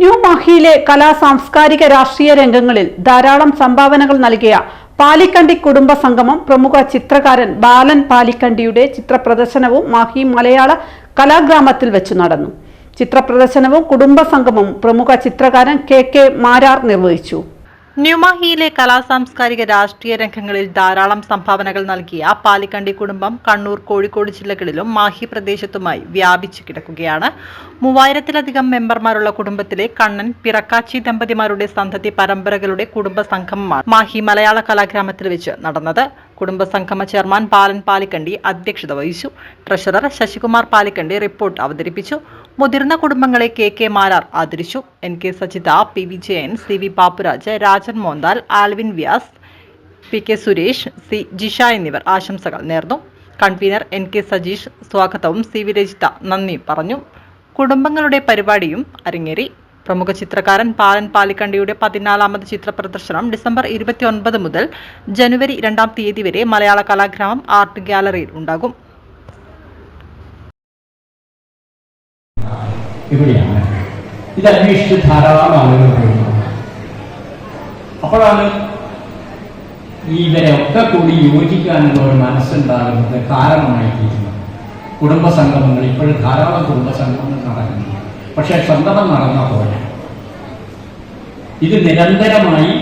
New മാഹിയിലെ കലാ സാംസ്കാരിക രാഷ്ട്രീയ രംഗങ്ങളിൽ ധാരാളം സംഭാവനകൾ നൽകിയ പാലിക്കണ്ടി കുടുംബ സംഗമം പ്രമുഖ ചിത്രകാരൻ ബാലൻ പാലിക്കണ്ടിയുടെ ചിത്രപ്രദർശനവും മാഹി മലയാള കലാഗ്രാമത്തിൽ വെച്ച് നടന്നു. ചിത്രപ്രദർശനവും കുടുംബ സംഗമവും പ്രമുഖ ചിത്രകാരൻ കെ കെ മാരാർ നിർവഹിച്ചു. ന്യൂമാഹിയിലെ കലാസാംസ്കാരിക രാഷ്ട്രീയ രംഗങ്ങളിൽ ധാരാളം സംഭാവനകൾ നൽകിയ പാലിക്കണ്ടി കുടുംബം കണ്ണൂർ കോഴിക്കോട് ജില്ലകളിലും മാഹി പ്രദേശത്തുമായി വ്യാപിച്ചു കിടക്കുകയാണ്. മൂവായിരത്തിലധികം മെമ്പർമാരുള്ള കുടുംബത്തിലെ കണ്ണൻ പിറക്കാച്ചി ദമ്പതിമാരുടെ സന്തതി പരമ്പരകളുടെ കുടുംബ സംഗമമാണ് മാഹി മലയാള കലാഗ്രാമത്തിൽ വെച്ച് നടന്നത്. കുടുംബ സംഗമ ചെയർമാൻ ബാലൻ പാലിക്കണ്ടി അധ്യക്ഷത വഹിച്ചു. ട്രഷറർ ശശികുമാർ പാലിക്കണ്ടി റിപ്പോർട്ട് അവതരിപ്പിച്ചു. മുതിർന്ന കുടുംബങ്ങളെ കെ കെ മാരാർ ആദരിച്ചു. N K Sajitha P V Jayan C V Pappuraj Rajan Monthal Alvin Vyas P K Suresh C Jisha എന്നിവർ ആശംസകൾ നേർന്നു. കൺവീനർ എൻ കെ സജീഷ് സ്വാഗതവും സി വി രജിത നന്ദി പറഞ്ഞു. കുടുംബങ്ങളുടെ പരിപാടിയും അരങ്ങേറി. പ്രമുഖ ചിത്രകാരൻ പാലൻ പാലിക്കണ്ടിയുടെ പതിനാലാമത് ചിത്ര പ്രദർശനം ഡിസംബർ ഇരുപത്തിയൊൻപത് മുതൽ ജനുവരി രണ്ടാം തീയതി വരെ മലയാള കലാഗ്രാമം ആർട്ട് ഗ്യാലറിയിൽ ഉണ്ടാകും. ഇവിടെയാണ്. ഇത് അന്വേഷിച്ച് ധാരാളം ആളുകൾ അപ്പോഴാണ് ഇവരെ ഒക്കെ കൂടി യോജിക്കാനുള്ള ഒരു മനസ്സുണ്ടാകുന്നത് കാരണമായി കുടുംബ സംഗമങ്ങൾ ഇപ്പോഴും ധാരാളം കുടുംബ സംഗമങ്ങൾ നടക്കുന്നുണ്ട്. പക്ഷേ സംഗമം നടന്ന പോലെ ഇത് നിരന്തരമായി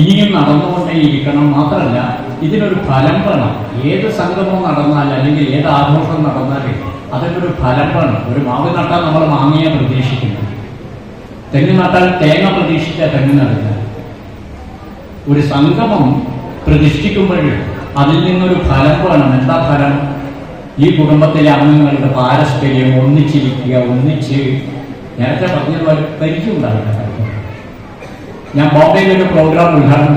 ഇനിയും നടന്നുകൊണ്ടേയിരിക്കണം മാത്രമല്ല ഇതിനൊരു ഫലം വേണം. ഏത് സംഗമം നടന്നാൽ അല്ലെങ്കിൽ ഏത് ആഘോഷം നടന്നാലും അതിനൊരു ഫലം വേണം. ഒരു മാവ് നട്ടാൽ നമ്മൾ മാങ്ങയെ പ്രതീക്ഷിക്കുന്നു. തെങ്ങ് നട്ടാൽ തേങ്ങ പ്രതീക്ഷിച്ച തെങ്ങ് നടന്ന ഒരു സംഗമം പ്രതിഷ്ഠിക്കുമ്പോൾ അതിൽ നിന്നൊരു ഫലം വേണം. എന്താ ഫലം? ഈ കുടുംബത്തിലെ അംഗങ്ങളുടെ പാരസ്പര്യം ഒന്നിച്ചിരിക്കുക ഒന്നിച്ച് നേരത്തെ പറഞ്ഞതുപോലെ പരിചയം ഉണ്ടാവില്ല ഞാൻ ബോംബെയിൽ ഒരു പ്രോഗ്രാം ഉദ്ഘാടനം